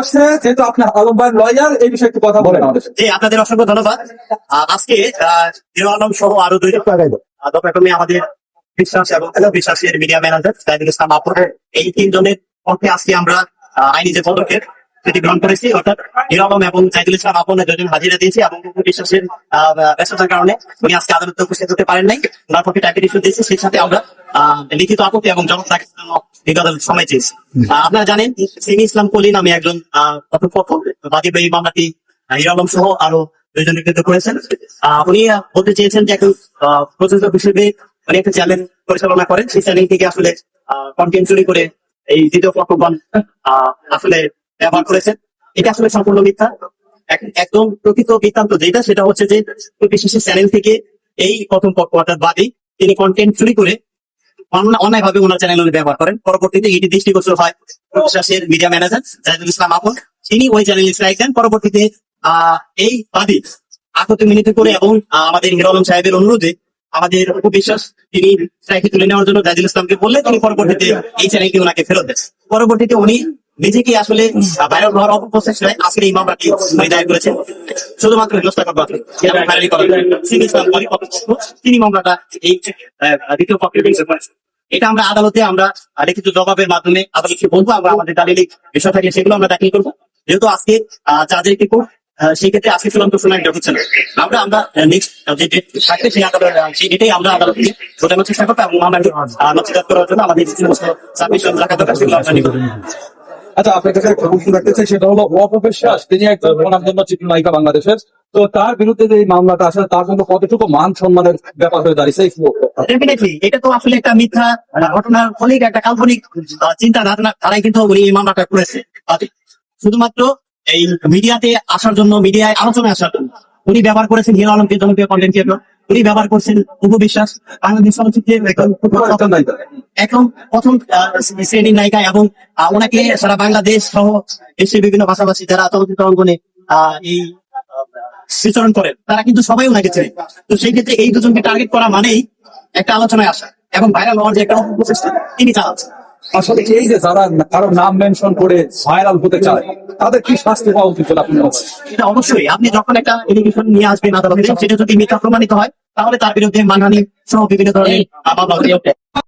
আসছে, যেহেতু আপনার লয়ার এই বিষয়ে একটু কথা আপনাদের অসংখ্য ধন্যবাদ। আজকে সহ আরও দুই আমাদের বিশ্বাস এবং মিডিয়া ম্যানেজার এই তিনজনের আজকে আমরা আইনি যে পদক্ষেপ সেটি গ্রহণ করেছি অর্থাৎ আলম এবং সাইদুল ইসলাম আপনের দুজন হাজিরা দিয়েছি এবং বিশ্বাসের আহ, ব্যস্ততার কারণে উনি আজকে আদালতে উপস্থিত হতে পারেন নাই। ওনার পক্ষে টাইপের ইস্যু দিয়েছি সেই সাথে আমরা লিখিত আপত্তি এবং জবাব দাখিলের জন্য বিগত সময় চেয়েছি। আপনারা জানেন সিমি ইসলাম কলি নামে একজন আহ, কর্তৃপক্ষ বাদী এই মামলাটি আহ, হিরো আলম সহ আরও দুইজন নেতৃত্ব করেছেন। আহ, উনি বলতে চেয়েছেন যে একজন প্রযোজক হিসেবে উনি একটা চ্যানেল পরিচালনা করেন। সেই চ্যানেল থেকে আসলে কন্টেন্ট চুরি করে এই দ্বিতীয় পক্ষগণ আহ, আসলে ব্যবহার করেছেন। এটা আসলে সম্পূর্ণ মিথ্যা। একদম প্রকৃত বৃত্তান্ত যেটা, সেটা হচ্ছে যে বিশেষ চ্যানেল থেকে এই প্রথম পক্ষ অর্থাৎ বাদী তিনি কন্টেন্ট চুরি করে অন্যায় ভাবে ওনার চ্যানেল ব্যবহার করেন। পরবর্তীতে এটি দৃষ্টিগোচর হয় প্রশাসের মিডিয়া ম্যানেজার জাহিদুল ইসলাম আপন। তিনি ওই চ্যানেল স্ট্রাইক দেন। পরবর্তীতে এই বাদী আকতি মিনিতে করে এবং আমাদের হিরো আলম সাহেবের অনুরোধে আমাদের উপবিশ্বাস তিনি স্ট্রাইকে তুলে নেওয়ার জন্য জাহিদুল ইসলামকে বললে তিনি পরবর্তীতে এই চ্যানেলটি ওনাকে ফেরত দেন। পরবর্তীতে উনি নিজেকে আসলে ভাইরাল হওয়ার অপপ্রচেষ্টায় আজকের এই মামলাটি দায়ের করেছেন। শুধুমাত্র। সিনি ইসলাম তিনি মামলাটা এই দ্বিতীয় এটা আমরা আদালতে আমরা লিখিত জবাবের মাধ্যমে আদালতকে বলব আমরা আমাদের দালিলিক বিষয় থাকলে সেগুলো আমরা দাখিল করব। যেহেতু আজকে চার্জের একটি কোর্ট সেই ক্ষেত্রে আজকে চূড়ান্ত শুনানিটা হচ্ছে না। আমরা আমরা নেক্সট যে ডেট থাকবে সেই আদালত সেই ডেটেই আমরা আদালতকে ঘটানোর চেষ্টা করব এবং মামলাটি নথিজাত করার জন্য আমাদের যে সমস্ত সাবমিশন রাখা দরকার সেগুলো আমরা নিব। আচ্ছা আপনার কাছে একটা প্রশ্ন রাখতে চাই সেটা হলো অপবিশ্বাস তিনি একজন অনামজন্য চিত্রনায়িকা বাংলাদেশের। তো তার বিরুদ্ধে যে মামলাটা আসলে তার জন্য কতটুকু মান সম্মানের ব্যাপার হয়ে দাঁড়িয়েছে ডেফিনেটলি এটা তো আসলে একটা মিথ্যা আহ, ঘটনার ফলে একটা কাল্পনিক চিন্তা ধারণা তারাই কিন্তু উনি এই মামলাটা করেছে। শুধুমাত্র এই মিডিয়াতে আসার জন্য মিডিয়ায় আলোচনায় আসার জন্য। উনি ব্যবহার করেছেন হিরো আলমকে জনপ্রিয় কন্টেন্ট ক্রিয়েটর উনি ব্যবহার করছেন উপবিশ্বাস বাংলাদেশ চলচ্চিত্রের একজন প্রথম একদম প্রথম শ্রেণির নায়িকা এবং ওনাকে সারা বাংলাদেশ সহ দেশের বিভিন্ন ভাষাভাষী যারা চলচ্চিত্র অঙ্গনে আহ, এই বিচরণ করেন তারা কিন্তু সবাই ওনাকে চেনে। তো সেই ক্ষেত্রে এই দুজনকে টার্গেট করা মানেই একটা আলোচনায় আসা এবং ভাইরাল হওয়ার যে একটা প্রচেষ্টা তিনি চালাচ্ছেন। আসলে এই যে যারা কারও নাম মেনশন করে ভাইরাল হতে চায় তাদের কি শাস্তি হওয়া উচিত বলে আপনি এটা অবশ্যই আপনি যখন একটা এলিগেশন নিয়ে আসবেন আদালতে সেটা যদি মিথ্যা প্রমাণিত হয় তাহলে তার বিরুদ্ধে মানহানি সহ বিভিন্ন ধরনের মামলা।